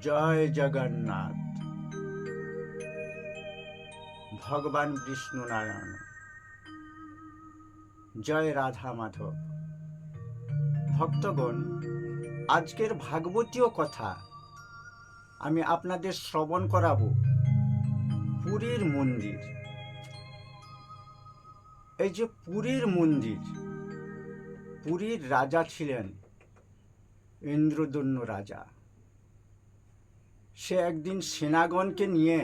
জয় জগন্নাথ। ভগবান বিষ্ণু নারায়ণ। জয় রাধা মাধব। ভক্তগণ, আজকের ভাগবতীয় কথা আমি আপনাদের শ্রবণ করাবো। পুরীর মন্দির। এই যে পুরীর মন্দির, পুরীর রাজা ছিলেন ইন্দ্রদন্য রাজা। সে একদিন সেনাগণকে নিয়ে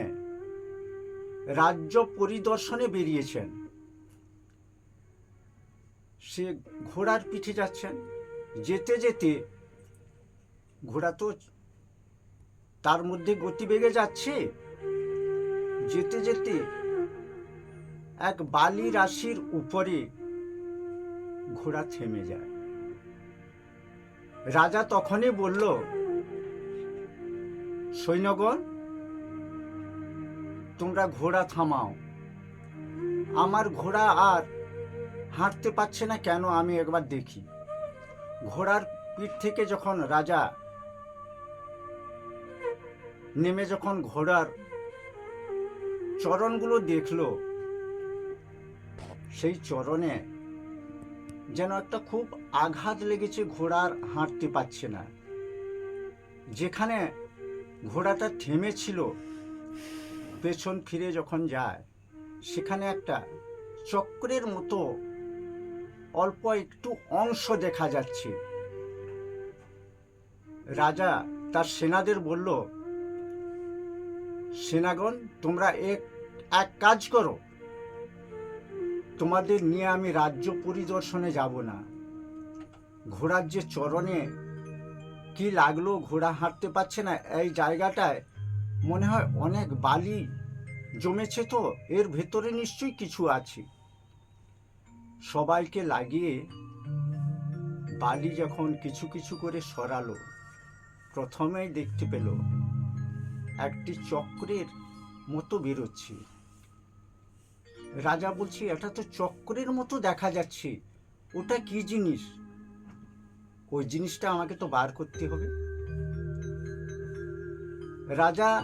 রাজ্য পরিদর্শনে বেরিয়েছেন। সে ঘোড়ার পিঠে যাচ্ছেন। যেতে যেতে ঘোড়া তো তার মধ্যে গতিবেগে যাচ্ছে। যেতে যেতে এক বালি রাশির উপরে ঘোড়া থেমে যায়। রাজা তখনই বলল সৈন্যগণ, তোমরা ঘোড়া থামাও। আমার ঘোড়া আর হাঁটতে পারছে না কেন আমি একবার দেখি। ঘোড়ার পিঠ থেকে যখন রাজা নেমে যখন ঘোড়ার চরণগুলো দেখল, সেই চরণে যেন একটা খুব আঘাত লেগেছে, ঘোড়ার হাঁটতে পারছে না। যেখানে ঘোড়াটা থেমেছিল। পেছন ফিরে যখন যায়, সেখানে একটা চক্রের মতো অল্প একটু অংশ দেখা যাচ্ছে। রাজা তার সেনাদের বলল, সেনাগণ, তোমরা এক এক কাজ করো। তোমাদের নিয়ে আমি রাজ্য পরিদর্শনে যাব না। ঘোড়ার যে চরণে কি লাগল ঘোড়া হাঁটতে পারছে না? এই জায়গাটায় মনে হয় অনেক বালি জমেছে তো, এর ভেতরে নিশ্চয়ই কিছু আছে। সবাইকে লাগিয়ে বালি যখন কিছু কিছু করে সরালো, প্রথমেই দেখতে পেল একটি চক্রের মতো বেরোচ্ছে। রাজা বলছি, এটা তো চক্রের মতো দেখা যাচ্ছে। ওটা কি জিনিস? ওই জিনিসটা আমাকে তো বার করতে হবে। রাজা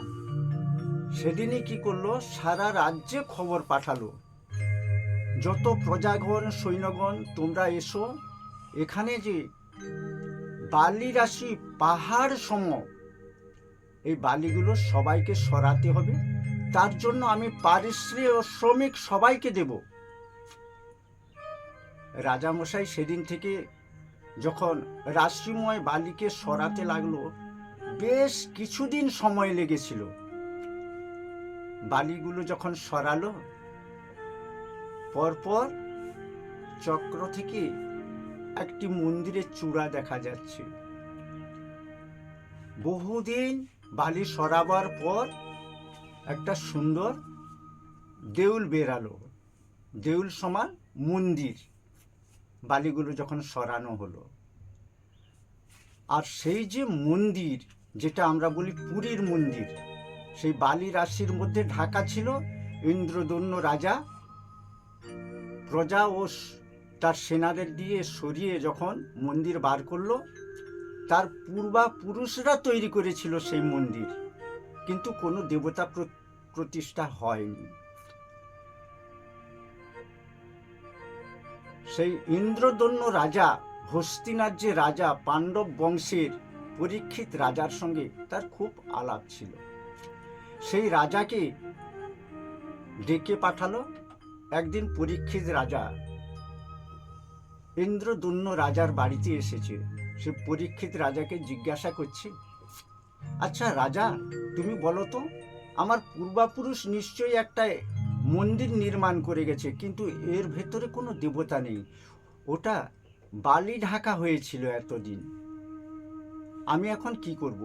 সেদিনই কি করল? সারা রাজ্যে খবর পাঠালো। যত প্রজাগণ, সৈন্যগণ, তোমরা এসো, এখানে যে বালি রাশি পাহাড় সম, এই বালিগুলো সবাইকে সরাতে হবে। তার জন্য আমি পারিশ্রমিক ও শ্রমিক সবাইকে দেব। রাজামশাই সেদিন থেকে যখন রাশিময় বালিকে সরাতে লাগল, বেশ কিছুদিন সময় লেগেছিল। বালিগুলো যখন সরালো, পরপর চক্র থেকে একটি মন্দিরের চূড়া দেখা যাচ্ছে। বহুদিন বালি সরাবার পর একটা সুন্দর দেউল বেরালো। দেউল সমান মন্দির। বালিগুলো যখন সরানো হলো। আর সেই যে মন্দির, যেটা আমরা বলি পুরীর মন্দির, সেই বালি রাশির মধ্যে ঢাকা ছিল ইন্দ্রদন্য রাজা। প্রজা ও তার সেনাদের দিয়ে সরিয়ে যখন মন্দির বার করল, তার পূর্বা পুরুষরা তৈরি করেছিল সেই মন্দির। কিন্তু কোনো দেবতা প্র- প্রতিষ্ঠা হয়নি। সেই ইন্দ্রদন্য রাজা হস্তিনার যে রাজা পাণ্ডব বংশের পরীক্ষিত রাজার সঙ্গে তার খুব আলাপ ছিল। সেই রাজাকে ডেকে পাঠালো একদিন পরীক্ষিত রাজা। ইন্দ্রদন্য রাজার বাড়িতে এসেছে। সে পরীক্ষিত রাজাকে জিজ্ঞাসা করছে আচ্ছা রাজা, তুমি বলো তো, আমার পূর্বাপুরুষ নিশ্চয়ই একটা মন্দির নির্মাণ করে গেছে, কিন্তু এর ভেতরে কোনো দেবতা নেই। ওটা বালি ঢাকা হয়েছিল এতদিন। আমি এখন কি করব?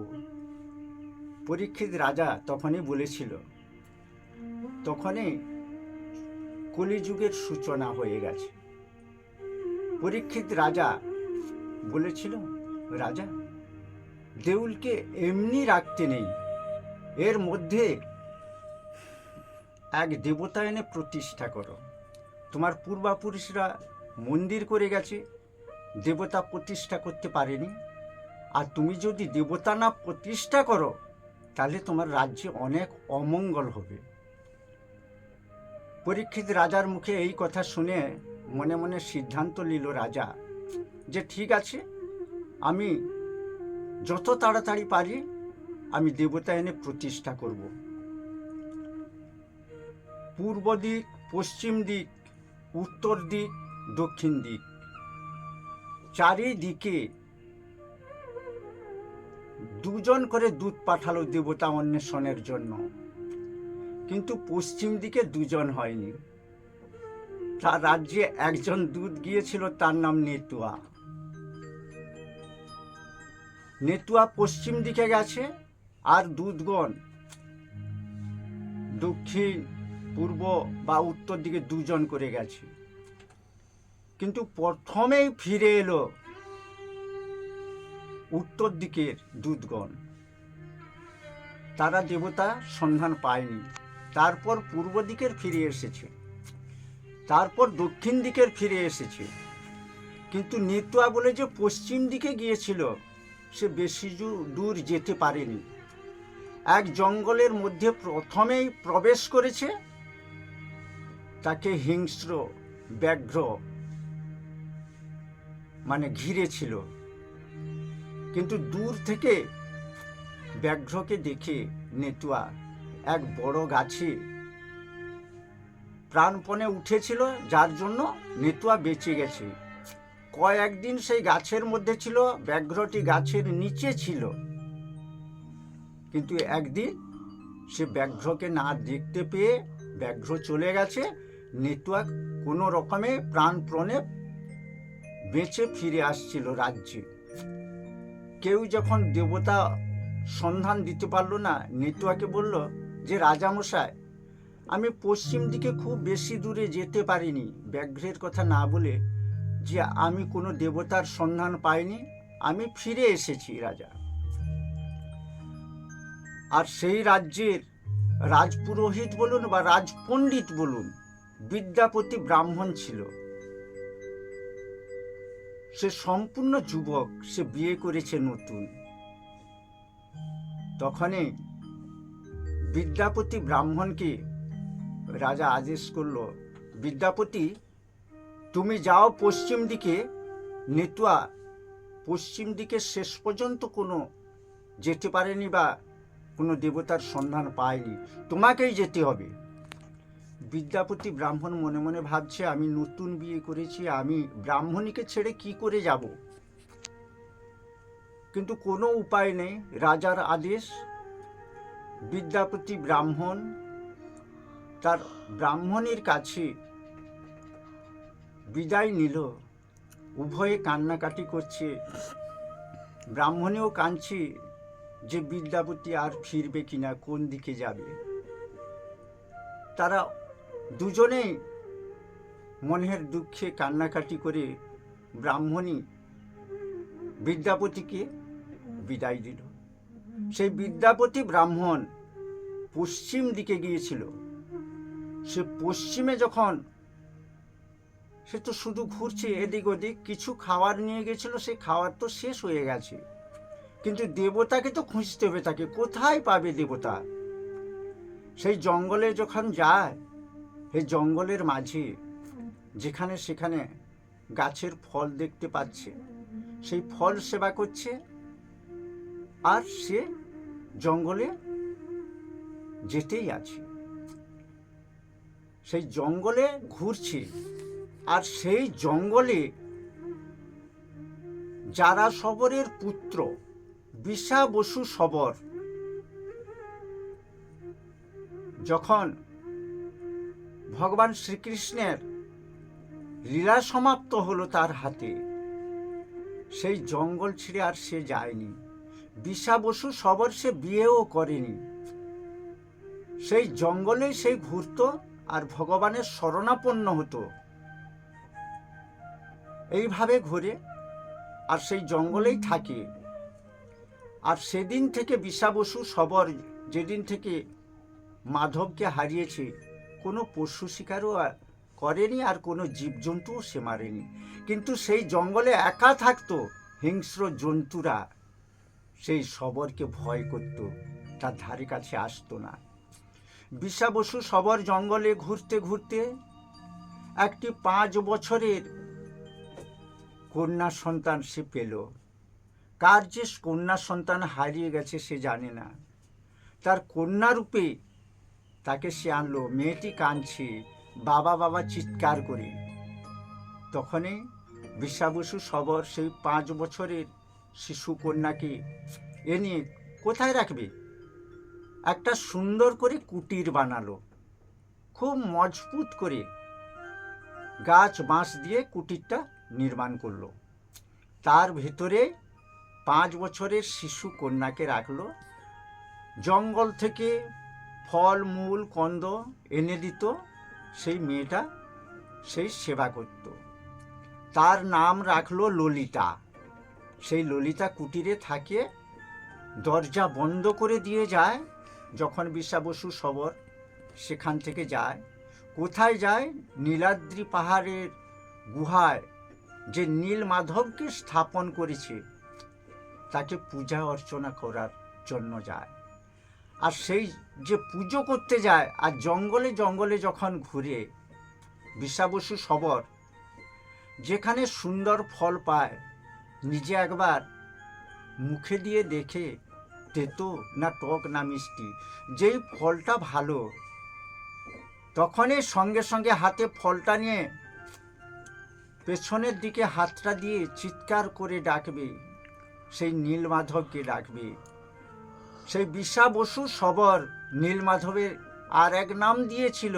পরীক্ষিত রাজা তখনই বলেছিল, তখনই কলিযুগের সূচনা হয়ে গেছে। পরীক্ষিত রাজা বলেছিল, রাজা, দেউলকে এমনি রাখতে নেই। এর মধ্যে এক দেবতা এনে প্রতিষ্ঠা করো। তোমার পূর্বাপুরুষরা মন্দির করে গেছে, দেবতা প্রতিষ্ঠা করতে পারেনি। আর তুমি যদি দেবতা না প্রতিষ্ঠা করো, তাহলে তোমার রাজ্যে অনেক অমঙ্গল হবে। পরীক্ষিত রাজার মুখে এই কথা শুনে মনে মনে সিদ্ধান্ত নিল রাজা যে, ঠিক আছে, আমি যত তাড়াতাড়ি পারি, আমি দেবতা এনে প্রতিষ্ঠা করব। পূর্ব দিক, পশ্চিম দিক, উত্তর দিক, দক্ষিণ দিক। চারিদিকে দুজন করে দুধ পাঠালো দেবতা অন্বেষণের জন্য। কিন্তু পশ্চিম দিকে দুজন হয়নি। তার রাজ্যে একজন দুধ গিয়েছিল, তার নাম নেতুয়া। নেতুয়া পশ্চিম দিকে গেছে, আর দুধগণ দক্ষিণ পূর্ব বা উত্তর দিকে দুজন করে গেছে। কিন্তু প্রথমেই ফিরে এলো উত্তর দিকের দুধগণ তারা দেবতা সন্ধান পায়নি। তারপর পূর্ব দিকের ফিরে এসেছে। তারপর দক্ষিণ দিকের ফিরে এসেছে। কিন্তু নেতুয়া বলে যে পশ্চিম দিকে গিয়েছিল, সে বেশি দূর- যেতে পারেনি। এক জঙ্গলের মধ্যে প্রথমেই প্রবেশ করেছে তাকে হিংস্র ব্যাঘ্র মানে ঘিরেছিল কিন্তু দূর থেকে ব্যাঘ্রকে দেখে নেতুয়া এক বড় গাছে প্রাণপণে উঠেছিল, যার জন্য নেতুয়া বেঁচে গেছে। কয়েকদিন সেই গাছের মধ্যে ছিল ব্যাঘ্রটি গাছের নিচে ছিল। কিন্তু একদিন সে ব্যাঘ্রকে না দেখতে পেয়ে ব্যাঘ্র চলে গেছে নেতুয়া কোনো রকমে প্রাণপণে বেঁচে ফিরে আসছিল রাজ্যে। কেউ যখন দেবতা সন্ধান দিতে পারল না নেতুয়াকে বলল যে রাজামশাই আমি পশ্চিম দিকে খুব বেশি দূরে যেতে পারিনি। ব্যাঘ্রের কথা না বলে যে, আমি কোনো দেবতার সন্ধান পাইনি, আমি ফিরে এসেছি, রাজা। আর সেই রাজ্যের রাজপুরোহিত বলুন বা রাজপণ্ডিত বলুন বিদ্যাপতি ব্রাহ্মণ ছিল। সে সম্পূর্ণ যুবক, সে বিয়ে করেছে নতুন। তখনই বিদ্যাপতি ব্রাহ্মণকে রাজা আদেশ করল, বিদ্যাপতি, তুমি যাও পশ্চিম দিকে, নেতুয়া, পশ্চিম দিকে শেষ পর্যন্ত কোনো যেতে পারেনি বা কোনো দেবতার সন্ধান পায়নি। তোমাকেই যেতে হবে। বিদ্যাপতি ব্রাহ্মণ মনে মনে ভাবছে, আমি নতুন বিয়ে করেছি, আমি ব্রাহ্মণীকে ছেড়ে কি করে যাব? কিন্তু কোনো উপায় নেই, রাজার আদেশ। বিদ্যাপতি ব্রাহ্মণ তার ব্রাহ্মণীর কাছে বিদায় নিল। উভয়ে কান্নাকাটি করছে। ব্রাহ্মণেও কাঁদছে যে বিদ্যাপতি আর ফিরবে কিনা, কোন দিকে যাবে? তারা দুজনেই মনের দুঃখে কান্নাকাটি করে ব্রাহ্মণী বিদ্যাপতিকে বিদায় দিল। সেই বিদ্যাপতি ব্রাহ্মণ পশ্চিম দিকে গিয়েছিল। সে পশ্চিমে যখন সে তো শুধু ঘুরছে এদিক ওদিক, কিছু খাবার নিয়ে গেছিল, সে খাবার তো শেষ হয়ে গেছে। কিন্তু দেবতাকে তো খুঁজতে হবে তাকে। কোথায় পাবে দেবতা? সেই জঙ্গলে যখন যায় এই জঙ্গলের মাঝে, যেখানে সেখানে গাছের ফল দেখতে পাচ্ছে, সেই ফল সেবা করছে আর সে জঙ্গলে যেতেই আছে। সেই জঙ্গলে ঘুরছে আর সেই জঙ্গলে যারা সবরের পুত্র বিশা বসু সবর যখন ভগবান শ্রীকৃষ্ণের লীলা সমাপ্ত হলো তার হাতে। সেই জঙ্গল ছেড়ে আর সে যায়নি। বিশা বসু সবর সে বিয়েও করেনি। সেই জঙ্গলে সেই ঘুরতো আর ভগবানের শরণাপন্ন হতো। এইভাবে ঘুরে আর সেই জঙ্গলেই থাকে। আর সেদিন থেকে বিশা বসু সবর, যেদিন থেকে মাধবকে হারিয়েছে কোনো পশু শিকারও করেনি আর কোনো জীবজন্তুও সে মারেনি। কিন্তু সেই জঙ্গলে একা থাকতো হিংস্র জন্তুরা। সেই সবরকে ভয় করত, তার ধারে কাছে আসতো না। বিশা বসু সবর জঙ্গলে ঘুরতে ঘুরতে একটি পাঁচ বছরের কন্যা সন্তান সে পেল। কার যে কন্যা সন্তান হারিয়ে গেছে সে জানে না। তার কন্যা রূপে তাকে সে আনলো। মেয়েটি কাঁদছে। বাবা বাবা চিৎকার করে। তখনই বিশ্বাবসু সবর সেই পাঁচ বছরের শিশু কন্যাকে এনে কোথায় রাখবে? একটা সুন্দর করে কুটির বানালো। খুব মজবুত করে গাছ বাঁশ দিয়ে কুটিরটা নির্মাণ করল। তার ভেতরে পাঁচ বছরের শিশু কন্যাকে রাখল। জঙ্গল থেকে ফল, মূল, কন্দ এনে দিত, সেই মেয়েটা সেই সেবা করত। তার নাম রাখল ললিতা। সেই ললিতা কুটিরে থাকে, দরজা বন্ধ করে দিয়ে যায়, যখন বিশ্বা বসু সবর সেখান থেকে যায়। কোথায় যায়? নীলাদ্রি পাহাড়ের গুহায়, যে নীল মাধবকে স্থাপন করেছে। তাকে পূজা অর্চনা করার জন্য যায়। আর সেই যে পুজো করতে যায়, আর জঙ্গলে জঙ্গলে যখন ঘুরে বিশ্বাবসু সবর, যেখানে সুন্দর ফল পায়, নিজে একবার মুখে দিয়ে দেখে, তেতো না টক না মিষ্টি, যেই ফলটা ভালো, তখনই সঙ্গে সঙ্গে হাতে ফলটা নিয়ে পেছনের দিকে হাতটা দিয়ে চিৎকার করে ডাকবে, সেই নীলমাধবকে ডাকবে। সেই বিশা বসু সবর নীলমাধবের আর এক নাম দিয়েছিল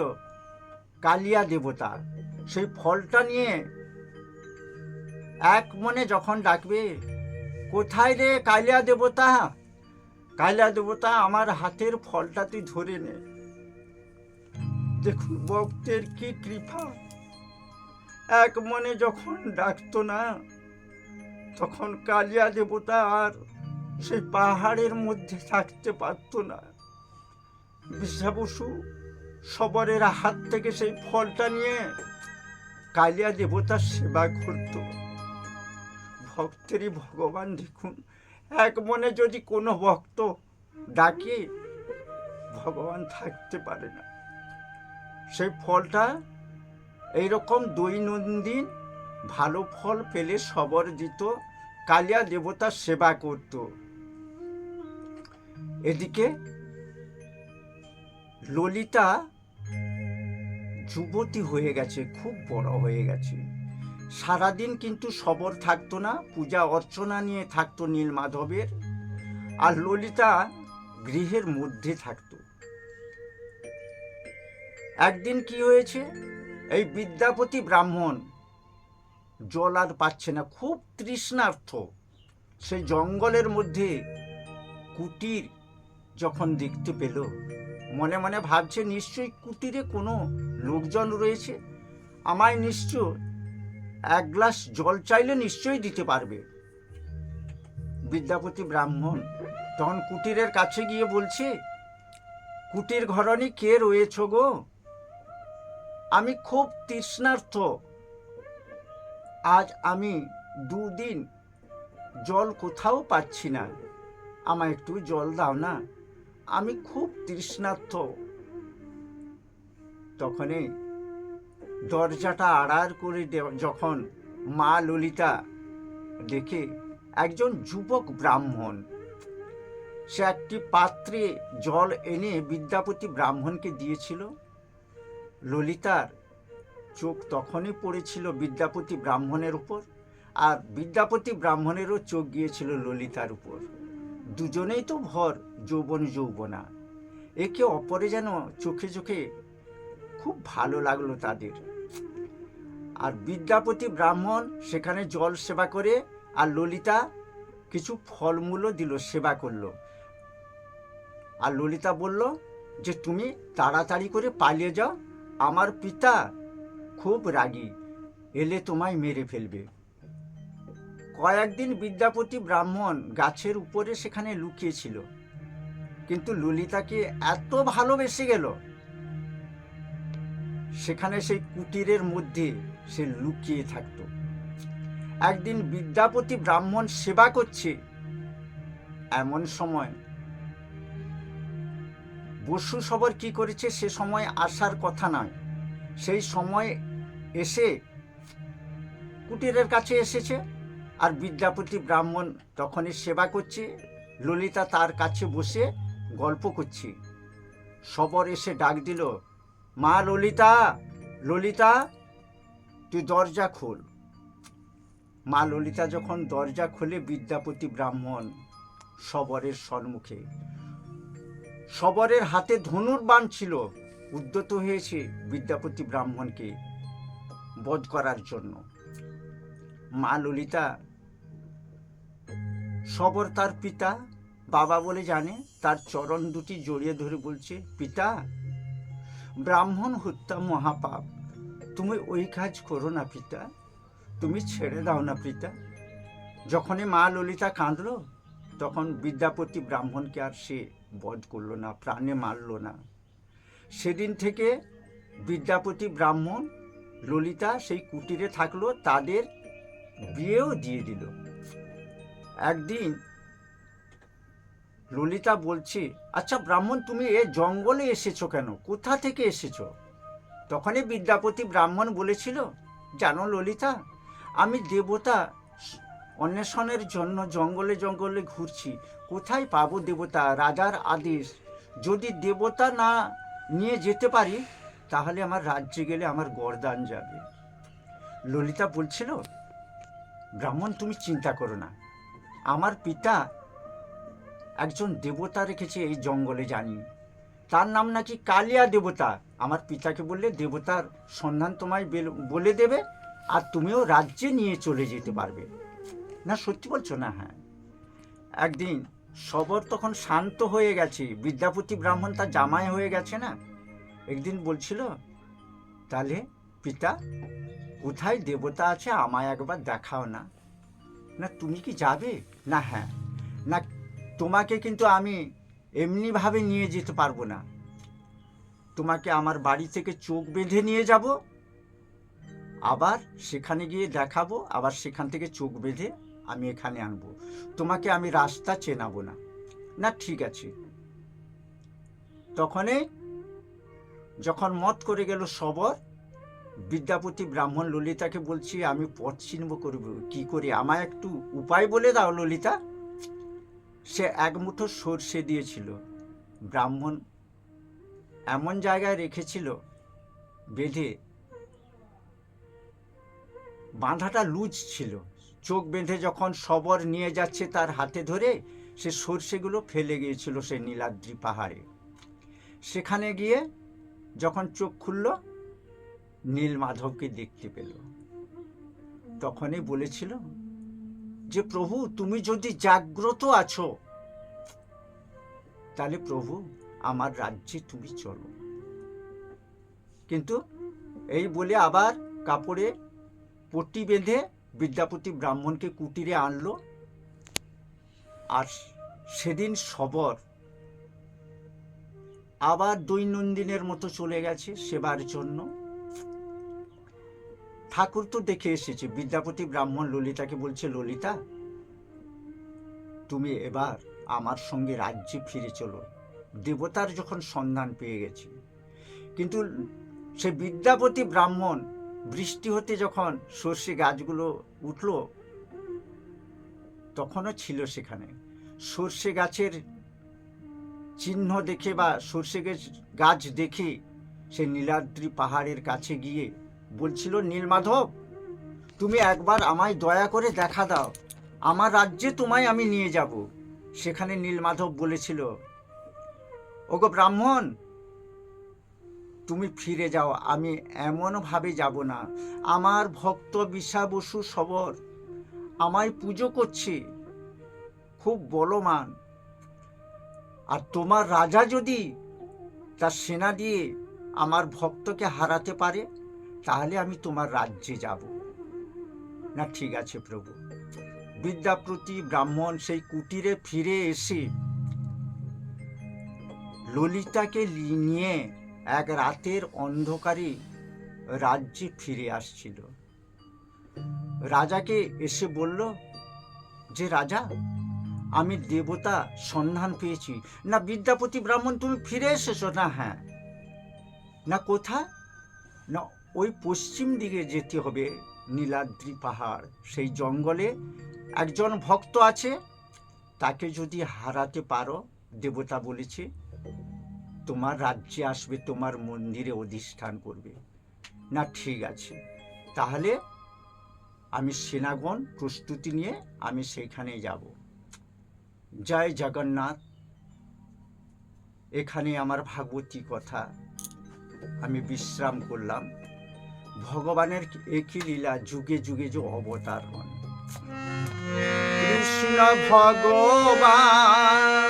কালিয়া দেবতা। সেই ফলটা নিয়ে এক মনে যখন ডাকবে, কোথায় রে কালিয়া দেবতা? কালিয়া দেবতা, আমার হাতের ফলটা তুই ধরে নে। দেখুন ভক্তের কি কৃপা। এক মনে যখন ডাকতো না, তখন কালিয়া দেবতা আর সেই পাহাড়ের মধ্যে থাকতে পারতো না। বিশ্বাবসু সবরের হাত থেকে সেই ফলটা নিয়ে কালিয়া দেবতার সেবা করত। ভক্তেরই ভগবান দেখুন, এক মনে যদি কোনো ভক্ত ডাকে, ভগবান থাকতে পারে না। সেই ফলটা এইরকম দৈনন্দিন ভালো ফল পেলে সবর দিত, কালিয়া দেবতার সেবা করত। এদিকে ললিতা যুবতী হয়ে গেছে, খুব বড় হয়ে গেছে। সারাদিন কিন্তু সবর থাকতো না, পূজা অর্চনা নিয়ে থাকতো নীল মাধবের, আর ললিতা গৃহের মধ্যে থাকতো। একদিন কি হয়েছে, এই বিদ্যাপতি ব্রাহ্মণ জল আর পাচ্ছে না, খুব তৃষ্ণার্থ। সে জঙ্গলের মধ্যে কুটির যখন দেখতে পেল, মনে মনে ভাবছে নিশ্চয়ই কুটিরে কোনো লোকজন রয়েছে। আমায় নিশ্চয় এক গ্লাস জল চাইলে নিশ্চয়ই দিতে পারবে। বিদ্যাপতি ব্রাহ্মণ তখন কুটিরের কাছে গিয়ে বলছে, কুটির ঘরণী কে রয়েছ গো? আমি খুব তৃষ্ণার্থ। আজ আমি দুদিন জল কোথাও পাচ্ছি না। আমায় একটু জল দাও না। আমি খুব তৃষ্ণার্থ। তখনই দরজাটা আড়ার করে যখন মা ললিতা দেখে একজন যুবক ব্রাহ্মণ, সে একটি পাত্রে জল এনে বিদ্যাপতি ব্রাহ্মণকে দিয়েছিল। ললিতার চোখ তখনই পড়েছিল বিদ্যাপতি ব্রাহ্মণের উপর, আর বিদ্যাপতি ব্রাহ্মণেরও চোখ গিয়েছিল ললিতার উপর। দুজনেই তো ভর, যৌবন যৌবনা। একে অপরে যেন চোখে চোখে খুব ভালো লাগল তাদের। আর বিদ্যাপতি ব্রাহ্মণ সেখানে জল সেবা করে, আর ললিতা কিছু ফলমূলও দিল, সেবা করল। আর ললিতা বলল, যে তুমি তাড়াতাড়ি করে পালিয়ে যাও, আমার পিতা খুব রাগী, এলে তোমায় মেরে ফেলবে। কয়েকদিন বিদ্যাপতি ব্রাহ্মণ গাছের উপরে সেখানে লুকিয়েছিল। কিন্তু ললিতাকে এত ভালোবেসে গেল। সেখানে সেই কুটিরের মধ্যে সে লুকিয়ে থাকত। একদিন বিদ্যাপতি ব্রাহ্মণ সেবা করছে। এমন সময় বসু সবর কি করেছে সে সময় আসার কথা নয়। সেই সময় এসে কুটিরের কাছে এসেছে। আর বিদ্যাপতি ব্রাহ্মণ তখনই সেবা করছে। ললিতা তার কাছে বসে গল্প করছে। সবর এসে ডাক দিল, মা ললিতা ললিতা, তুই দরজা খোল। মা ললিতা যখন দরজা খুলে, বিদ্যাপতি ব্রাহ্মণ সবরের সম্মুখে সবরের হাতে ধনুর বাণ ছিল, উদ্যত হয়েছে বিদ্যাপতি ব্রাহ্মণকে বধ করার জন্য। মা ললিতা সবর তার পিতা, বাবা বলে জানে, তার চরণ দুটি জড়িয়ে ধরে বলছে, পিতা, ব্রাহ্মণ হত্যা মহাপাপ। তুমি ওই কাজ করো না পিতা, তুমি ছেড়ে দাও না পিতা। যখনই মা ললিতা কাঁদলো, তখন বিদ্যাপতি ব্রাহ্মণকে আর সে বধ করল না, প্রাণে মারলো না। সেদিন থেকে বিদ্যাপতি ব্রাহ্মণ ললিতা সেই কুটিরে থাকল, তাদের বিয়েও দিয়ে দিল। একদিন ললিতা বলছি আচ্ছা ব্রাহ্মণ, তুমি এ জঙ্গলে এসেছ কেন? কোথা থেকে এসেছ? তখনই বিদ্যাপতি ব্রাহ্মণ বলেছিল, জানো ললিতা, আমি দেবতা অন্বেষণের জন্য জঙ্গলে জঙ্গলে ঘুরছি। কোথায় পাবো দেবতা? রাজার আদেশ। যদি দেবতা না নিয়ে যেতে পারি, তাহলে আমার রাজ্যে গেলে আমার গরদান যাবে। ললিতা বলছিল, ব্রাহ্মণ, তুমি চিন্তা করো না। আমার পিতা একজন দেবতা রেখেছে এই জঙ্গলে জানি। তার নাম নাকি কালিয়া দেবতা। আমার পিতাকে বললে, দেবতার সন্ধান তোমায় বেল- দেবে আর তুমিও রাজ্যে নিয়ে চলে যেতে পারবে। না, সত্যি বলছো না? হ্যাঁ। একদিন সবর তখন শান্ত হয়ে গেছে। বিদ্যাপতি ব্রাহ্মণ তার জামাই হয়ে গেছে না? একদিন বলছিল, তাহলে পিতা, কোথায় দেবতা আছে আমায় একবার দেখাও না? না তুমি কি যাবে? না হ্যাঁ। না, তোমাকে কিন্তু আমি এমনিভাবে নিয়ে যেতে পারব না। তোমাকে আমার বাড়ি থেকে চোখ বেঁধে নিয়ে যাব, আবার সেখানে গিয়ে দেখাবো, আবার সেখান থেকে চোখ বেঁধে আমি এখানে আনব। তোমাকে আমি রাস্তা চেনাবো না। না, ঠিক আছে। তখনই যখন মত করে গেল সবর বিদ্যাপতি ব্রাহ্মণ ললিতাকে বলছি, আমি পথ চিনব করব, কি করে? আমায় একটু উপায় বলে দাও ললিতা। সে এক মুঠো সর্ষে দিয়েছিল। ব্রাহ্মণ এমন জায়গায় রেখেছিল বেঁধে, বাঁধাটা লুজ ছিল। চোখ বেঁধে যখন সবর নিয়ে যাচ্ছে তার হাতে ধরে, সে সর্ষেগুলো ফেলে গিয়েছিল সে নীলাদ্রি পাহাড়ে। সেখানে গিয়ে যখন চোখ খুলল নীল মাধবকে দেখতে পেল। তখনই বলেছিল, যে প্রভু, তুমি যদি জাগ্রত আছো, তাহলে প্রভু, আমার রাজ্যে তুমি চলো। কিন্তু এই বলে আবার কাপড়ে পট্টি বেঁধে বিদ্যাপতি ব্রাহ্মণকে কুটিরে আনলো। আর সেদিন সবর আবার দৈনন্দিনের মতো চলে গেছে সেবার জন্য। ঠাকুর তো দেখে এসেছে, বিদ্যাপতি ব্রাহ্মণ ললিতাকে বলছে, ললিতা, তুমি এবার আমার সঙ্গে রাজ্যে ফিরে চলো। দেবতার যখন সন্ধান পেয়ে গেছি। কিন্তু সে বিদ্যাপতি ব্রাহ্মণ বৃষ্টি হতে যখন সর্ষে গাছগুলো উঠল, তখনও ছিল সেখানে। সর্ষে গাছের চিহ্ন দেখে বা সর্ষে গাছ- দেখে সে নীলাদ্রি পাহাড়ের কাছে গিয়ে বলছিল নীলমাধব তুমি একবার আমায় দয়া করে দেখা দাও। আমার রাজ্যে তোমায় আমি নিয়ে যাব। সেখানে নীলমাধব বলেছিল, ওগো ব্রাহ্মণ, তুমি ফিরে যাও, আমি এমনভাবে যাব না। আমার ভক্ত বিষা বসু সবর, আমায় পুজো করছে, খুব বলমান আর তোমার রাজা যদি তার সেনা দিয়ে আমার ভক্তকে হারাতে পারে তাহলে আমি তোমার রাজ্যে যাব। না, ঠিক আছে প্রভু। বিদ্যাপ্রতি ব্রাহ্মণ সেই কুটিরে ফিরে এসে ললিতাকে নিয়ে এক রাতের অন্ধকারে রাজ্যে ফিরে আসছিল। রাজাকে এসে বলল, যে রাজা, আমি দেবতা সন্ধান পেয়েছি। না বিদ্যাপতি ব্রাহ্মণ, তুমি ফিরে এসেছ? না হ্যাঁ। না, কোথায়? না ওই পশ্চিম দিকে যেতে হবে, নীলাদ্রি পাহাড়। সেই জঙ্গলে একজন ভক্ত আছে, তাকে যদি হারাতে পারো, দেবতা বলেছে, তোমার রাজ্যে আসবে, তোমার মন্দিরে অধিষ্ঠান করবে। না, ঠিক আছে। তাহলে আমি সেনাগণ প্রস্তুতি নিয়ে আমি সেইখানে যাব। জয় জগন্নাথ। এখানে আমার ভাগবতী কথা। আমি বিশ্রাম করলাম। ভগবানের একই লীলা যুগে যুগে যে অবতার হন কৃষ্ণ ভগবান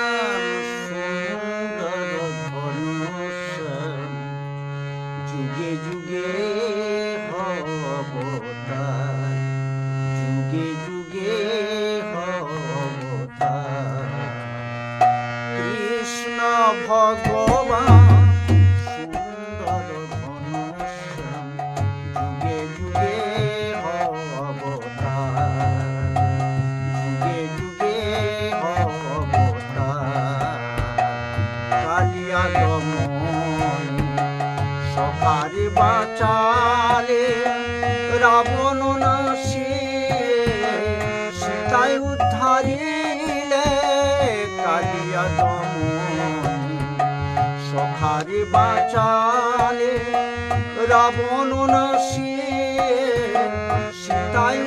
দমন সকারে বাঁচালে রাবণ নাশে সীতায় উদ্ধারিলে কালিয়া দমন। সখারে বাঁচালে রাবণ নাশে সীতায়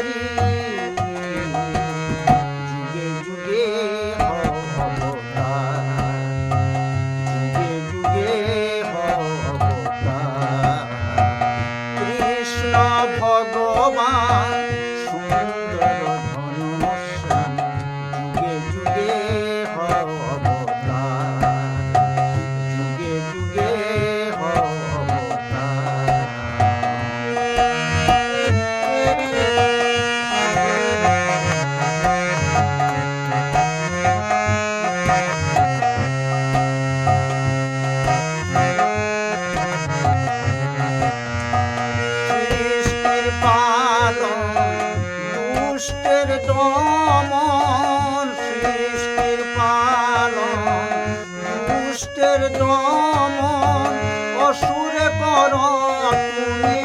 Hari. দুষ্টের দমন অসুরে কর তুমি।